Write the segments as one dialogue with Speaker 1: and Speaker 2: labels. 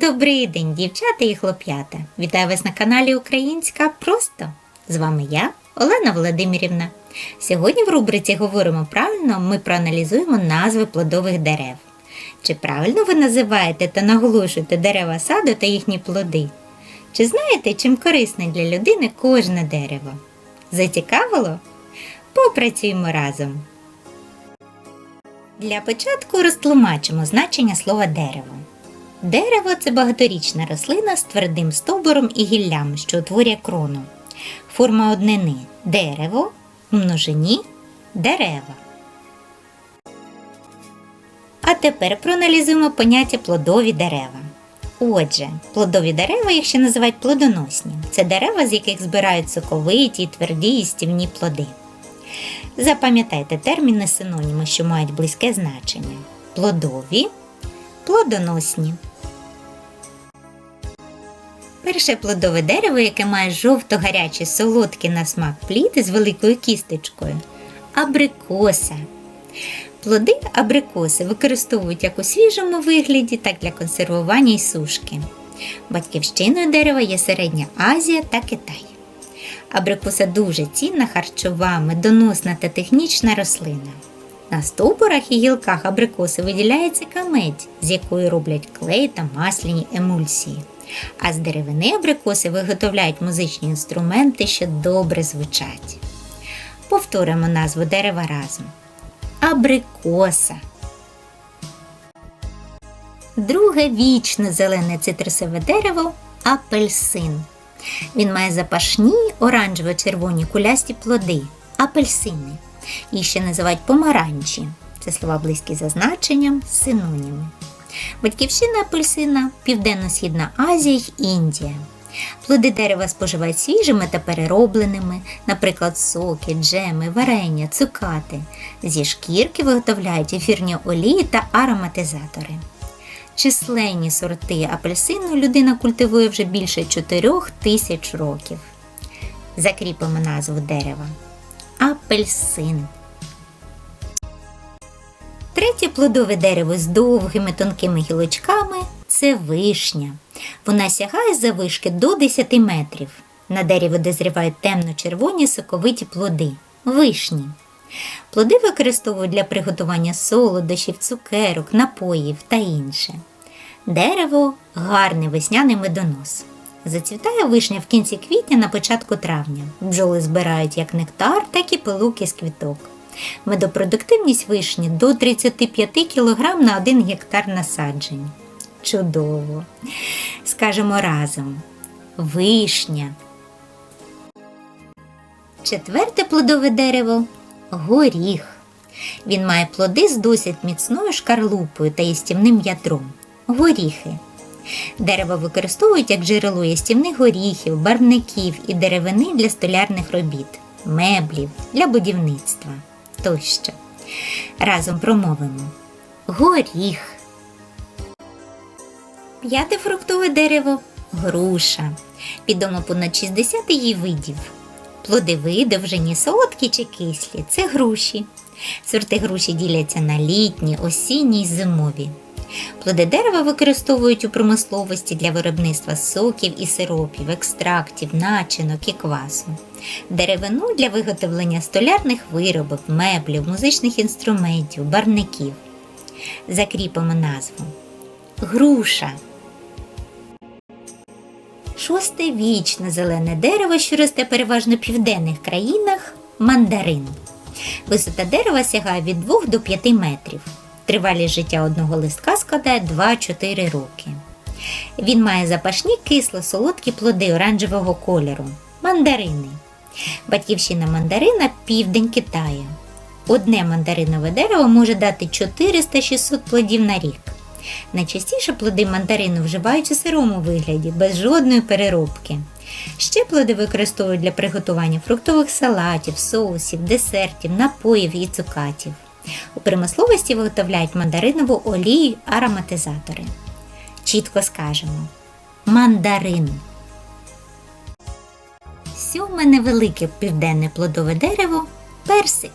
Speaker 1: Добрий день, дівчата і хлоп'ята! Вітаю вас на каналі Українська Просто. З вами я, Олена Володимирівна. Сьогодні в рубриці Говоримо правильно ми проаналізуємо назви плодових дерев. Чи правильно ви називаєте та наголошуєте дерева саду та їхні плоди? Чи знаєте, чим корисне для людини кожне дерево? Зацікавило? Попрацюємо разом. Для початку розтлумачимо значення слова дерево. Дерево це багаторічна рослина з твердим стовбуром і гіллям, що утворює крону. Форма однини дерево, в множині дерева. А тепер проаналізуємо поняття плодові дерева. Отже, плодові дерева їх ще називають плодоносні. Це дерева, з яких збирають соковиті, тверді і стівні плоди. Запам'ятайте терміни синоніми, що мають близьке значення: плодові, плодоносні. Перше плодове дерево, яке має жовто-гарячий солодкий на смак плід з великою кісточкою абрикоса. Плоди абрикоси використовують як у свіжому вигляді, так і для консервування і сушки. Батьківщиною дерева є Середня Азія та Китай. Абрикоса дуже цінна харчова, медоносна та технічна рослина. На стовбурах і гілках абрикоси виділяється камедь, з якої роблять клей та масляні емульсії. А з деревини абрикоси виготовляють музичні інструменти, що добре звучать. Повторимо назву дерева разом. Абрикоса. Друге вічне зелене цитрусове дерево апельсин. Він має запашні оранжево-червоні кулясті плоди апельсини. Їх ще називають помаранчі. Це слова близькі за значенням, синоніми. Батьківщина апельсина Південно-Східна Азія й Індія. Плоди дерева споживають свіжими та переробленими, наприклад, соки, джеми, варення, цукати. Зі шкірки виготовляють ефірні олії та ароматизатори. Численні сорти апельсину людина культивує вже більше 4 тисяч років. Закріпимо назву дерева. Апельсин. Третє плодове дерево з довгими тонкими гілочками це вишня. Вона сягає завишки до 10 метрів. На дереві дозрівають темно-червоні соковиті плоди вишні. Плоди використовують для приготування солодощів, цукерок, напоїв та інше. Дерево гарний весняний медонос. Зацвітає вишня в кінці квітня на початку травня. Бджоли збирають як нектар, так і пилуки з квіток. Медопродуктивність вишні до 35 кг на 1 гектар насаджень. Чудово! Скажемо разом. Вишня. Четверте плодове дерево горіх. Він має плоди з досить міцною шкарлупою та їстівним ядром. Горіхи. Дерево використовують як джерело їстівних горіхів, барвників і деревини для столярних робіт, меблів, для будівництва тощо. Разом промовимо горіх. П'яте фруктове дерево груша. Відомо понад 60 її видів. Плоди видовжені, солодкі чи кислі це груші. Сорти груші діляться на літні, осінні й зимові. Плоди дерева використовують у промисловості для виробництва соків і сиропів, екстрактів, начинок і квасу, деревину для виготовлення столярних виробів, меблів, музичних інструментів, барників. Закріпимо назву. Груша. Шосте вічне зелене дерево, що росте переважно в південних країнах мандарин. Висота дерева сягає від 2 до 5 метрів. Тривалість життя одного листка складає 2-4 роки. Він має запашні кисло-солодкі плоди оранжевого кольору мандарини. Батьківщина мандарина південь Китаю. Одне мандаринове дерево може дати 400-600 плодів на рік. Найчастіше плоди мандарину вживають у сирому вигляді, без жодної переробки. Ще плоди використовують для приготування фруктових салатів, соусів, десертів, напоїв і цукатів. У промисловості виготовляють мандаринову олію ароматизатори. Чітко скажемо мандарин. Сьоме невелике південне плодове дерево персик.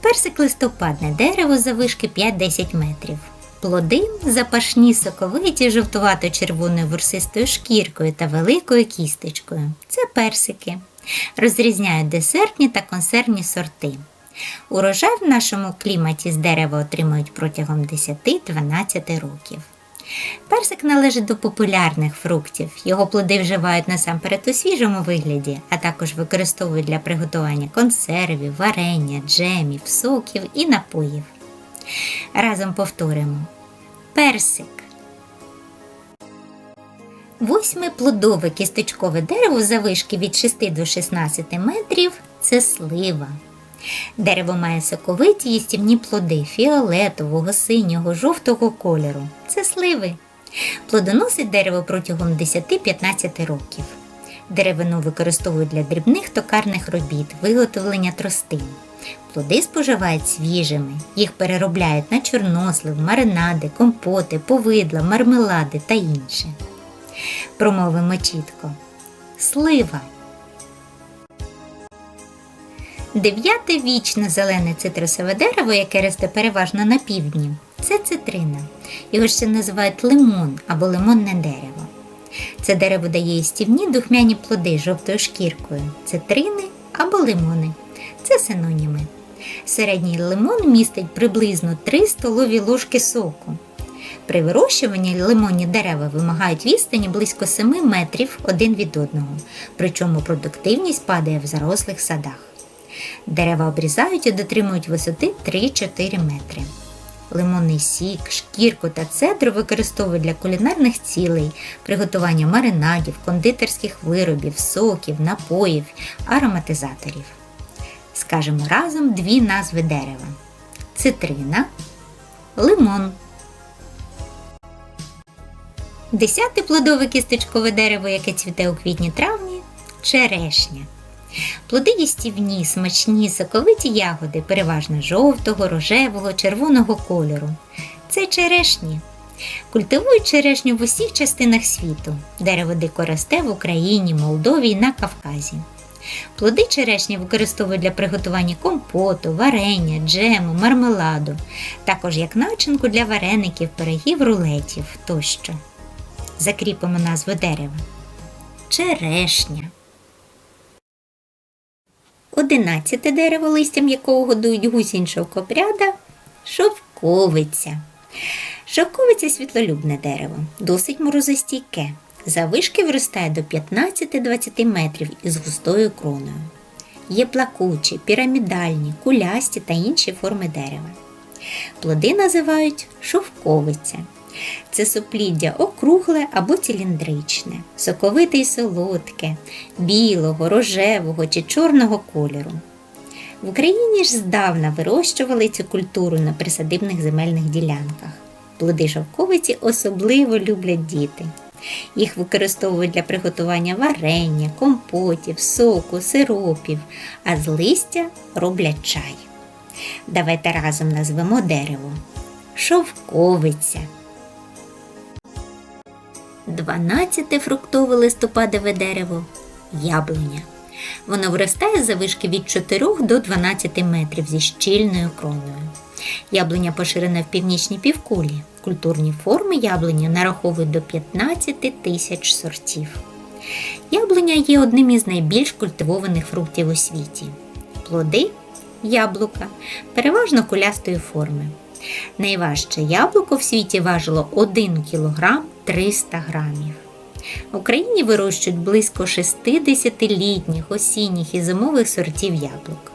Speaker 1: Персик листопадне дерево завишки 5-10 метрів. Плоди запашні соковиті жовтувато-червоною ворсистою шкіркою та великою кісточкою. Це персики. Розрізняють десертні та консервні сорти. Урожай в нашому кліматі з дерева отримують протягом 10-12 років. Персик належить до популярних фруктів. Його плоди вживають насамперед у свіжому вигляді, а також використовують для приготування консервів, варення, джемів, соків і напоїв. Разом повторимо. Персик. Восьме плодове кісточкове дерево завишки від 6 до 16 метрів це слива. Дерево має соковиті їстівні плоди фіолетового, синього, жовтого кольору. Це сливи. Плодоносить дерево протягом 10-15 років. Деревину використовують для дрібних токарних робіт, виготовлення тростин. Плоди споживають свіжими, їх переробляють на чорнослив, маринади, компоти, повидла, мармелади та інше. Промовимо чітко. Слива. Дев'яте вічне зелене цитрусове дерево, яке росте переважно на півдні, це цитрина. Його ще називають лимон або лимонне дерево. Це дерево дає їстівні духмяні плоди жовтою шкіркою, цитрини або лимони. Це синоніми. Середній лимон містить приблизно 3 столові ложки соку. При вирощуванні лимонні дерева вимагають відстані близько 7 метрів один від одного, причому продуктивність падає в зарослих садах. Дерева обрізають і дотримують висоти 3-4 метри. Лимонний сік, шкірку та цедру використовують для кулінарних цілей, приготування маринадів, кондитерських виробів, соків, напоїв, ароматизаторів. Скажемо разом дві назви дерева: цитрина, лимон. Десяте плодове кісточкове дерево, яке цвіте у квітні-травні черешня. Плоди їстівні, смачні, соковиті ягоди, переважно жовтого, рожевого, червоного кольору. Це черешні. Культивують черешню в усіх частинах світу. Дерево дико росте в Україні, Молдові і на Кавказі. Плоди черешні використовують для приготування компоту, варення, джему, мармеладу, також як начинку для вареників, пирогів, рулетів тощо. Закріпимо назву дерева. Черешня. Одинадцяте дерево, листям якого годують гусінь шовкопряда шовковиця. Шовковиця світлолюбне дерево, досить морозостійке. Завишки виростає до 15-20 метрів із густою кроною. Є плакучі, пірамідальні, кулясті та інші форми дерева. Плоди називають шовковиця. Це супліддя округле або циліндричне, соковите й солодке, білого, рожевого чи чорного кольору. В Україні ж здавна вирощували цю культуру на присадибних земельних ділянках. Плоди шовковиці особливо люблять діти. Їх використовують для приготування варення, компотів, соку, сиропів, а з листя роблять чай. Давайте разом назвемо дерево. Шовковиця. 12 фруктове листопадове дерево яблуня. Воно виростає за вишки від 4 до 12 метрів зі щільною кроною. Яблуня поширена в північній півкулі. Культурні форми яблуні нараховують до 15 тисяч сортів. Яблуня є одним із найбільш культивованих фруктів у світі. Плоди яблука переважно кулястої форми. Найважче яблуко в світі важило 1 кг 300 грамів. В Україні вирощують близько 60 літніх, осінніх і зимових сортів яблук.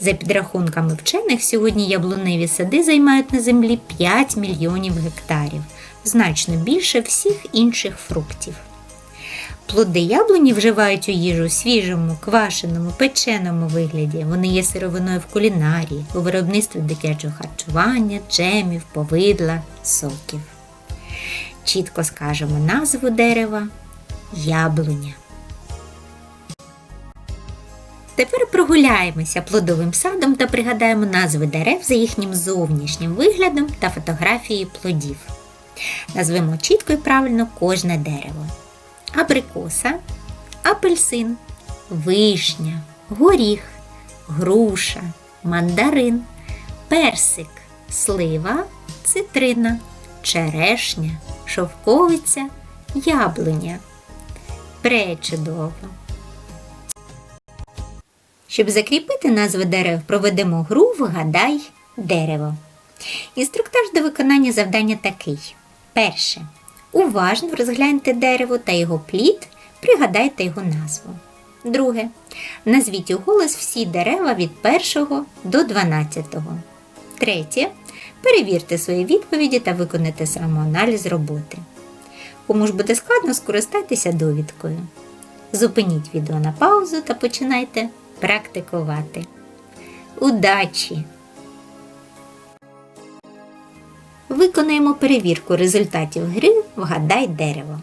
Speaker 1: За підрахунками вчених, сьогодні яблуневі сади займають на землі 5 мільйонів гектарів, значно більше всіх інших фруктів. Плоди яблуні вживають у їжу свіжому, квашеному, печеному вигляді. Вони є сировиною в кулінарії, у виробництві дитячого харчування, джемів, повидла, соків. Чітко скажемо назву дерева яблуня. Тепер прогуляємося плодовим садом та пригадаємо назви дерев за їхнім зовнішнім виглядом та фотографії плодів. Назвемо чітко і правильно кожне дерево. Абрикоса, апельсин, вишня, горіх, груша, мандарин, персик, слива, цитрина, черешня, шовковиця, яблуня. Пречудово! Щоб закріпити назви дерев, проведемо гру Вгадай дерево. Інструктаж до виконання завдання такий. Перше. Уважно розгляньте дерево та його плід, пригадайте його назву. Друге. Назвіть у голос всі дерева від 1 до 12. Третє. Перевірте свої відповіді та виконайте самоаналіз роботи. Кому ж буде складно, скористайтеся довідкою. Зупиніть відео на паузу та починайте практикувати. Удачі! Виконаємо перевірку результатів гри Вгадай дерево.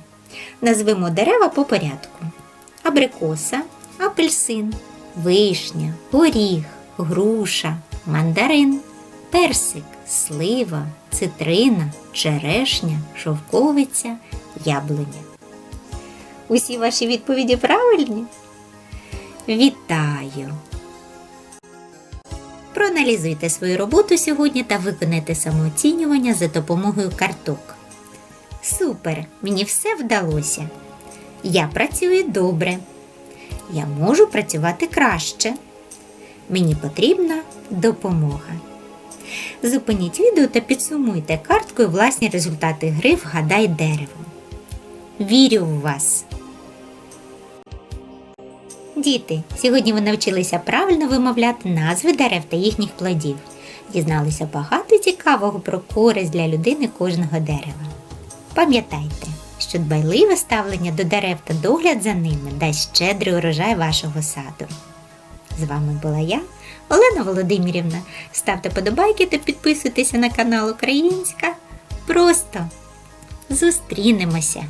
Speaker 1: Назвемо дерева по порядку: абрикоса, апельсин, вишня, горіх, груша, мандарин, персик, слива, цитрина, черешня, шовковиця, яблуня. Усі ваші відповіді правильні? Вітаю! Проаналізуйте свою роботу сьогодні та виконайте самооцінювання за допомогою карток. Супер! Мені все вдалося. Я працюю добре. Я можу працювати краще. Мені потрібна допомога. Зупиніть відео та підсумуйте карткою власні результати гри Вгадай дерево. Вірю в вас! Діти, сьогодні ви навчилися правильно вимовляти назви дерев та їхніх плодів. Дізналися багато цікавого про користь для людини кожного дерева. Пам'ятайте, що дбайливе ставлення до дерев та догляд за ними дасть щедрий урожай вашого саду. З вами була я, Олена Володимирівна. Ставте подобайки та підписуйтеся на канал Українська. Просто зустрінемося!